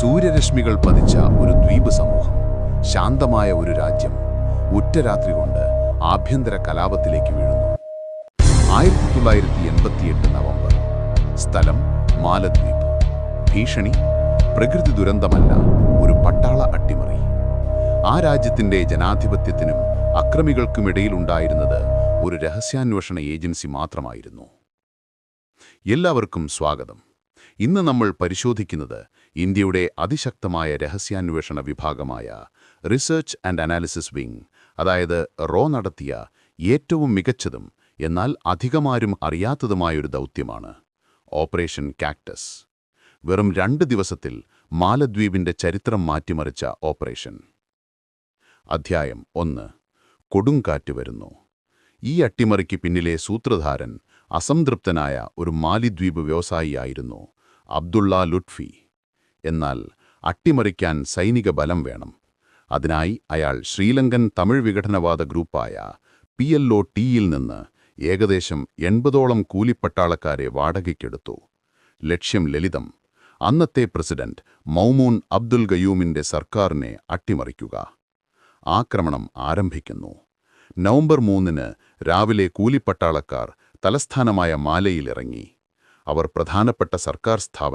സൂര്യരശ്മികൾ പതിച്ച ഒരു ദ്വീപ് സമൂഹം ശാന്തമായ ഒരു രാജ്യം ഉറ്റരാത്രി കൊണ്ട് ആഭ്യന്തര കലാപത്തിലേക്ക് വീഴുന്നു. ആയിരത്തി തൊള്ളായിരത്തി എൺപത്തിയെട്ട് നവംബർ. സ്ഥലം മാലദ്വീപ്. ഭീഷണി പ്രകൃതി ദുരന്തമല്ല ഒരു പട്ടാള അട്ടിമറി. ആ രാജ്യത്തിന്റെ ജനാധിപത്യത്തിനും അക്രമികൾക്കുമിടയിലുണ്ടായിരുന്നത് ഒരു രഹസ്യാന്വേഷണ ഏജൻസി മാത്രമായിരുന്നു. എല്ലാവർക്കും സ്വാഗതം. ഇന്ന് നമ്മൾ പരിശോധിക്കുന്നത് ഇന്ത്യയുടെ അതിശക്തമായ രഹസ്യാന്വേഷണ വിഭാഗമായ റിസർച്ച് ആൻഡ് അനാലിസിസ് വിങ് അതായത് റോ നടത്തിയ ഏറ്റവും മികച്ചതും എന്നാൽ അധികമാരും അറിയാത്തതുമായൊരു ദൗത്യമാണ് ഓപ്പറേഷൻ കാക്ടസ് വെറും രണ്ട് ദിവസത്തിൽ മാലദ്വീപിന്റെ ചരിത്രം മാറ്റിമറിച്ച ഓപ്പറേഷൻ. അധ്യായം ഒന്ന് കൊടുങ്കാറ്റ് വരുന്നു. ഈ അട്ടിമറിക്ക് പിന്നിലെ സൂത്രധാരൻ അസംതൃപ്തനായ ഒരു മാലിദ്വീപ് വ്യവസായിയായിരുന്നു അബ്ദുള്ള ലുട്ഫി. എന്നാൽ അട്ടിമറിക്കാൻ സൈനിക ബലം വേണം. അതിനായി അയാൾ ശ്രീലങ്കൻ തമിഴ് വിഘടനവാദ ഗ്രൂപ്പായ പി എൽ ഒ ടിയിൽ നിന്ന് ഏകദേശം എൺപതോളം കൂലിപ്പട്ടാളക്കാരെ വാടകയ്ക്കെടുത്തു. ലക്ഷ്യം ലളിതം. അന്നത്തെ പ്രസിഡന്റ് മൗമൂൻ അബ്ദുൽ ഗയൂമിന്റെ സർക്കാരിനെ അട്ടിമറിക്കുക. ആക്രമണം ആരംഭിക്കുന്നു. നവംബർ മൂന്നിന് രാവിലെ കൂലിപ്പട്ടാളക്കാർ തലസ്ഥാനമായ മാലയിലിറങ്ങി. അവർ പ്രധാനപ്പെട്ട സർക്കാർ സ്ഥാപനം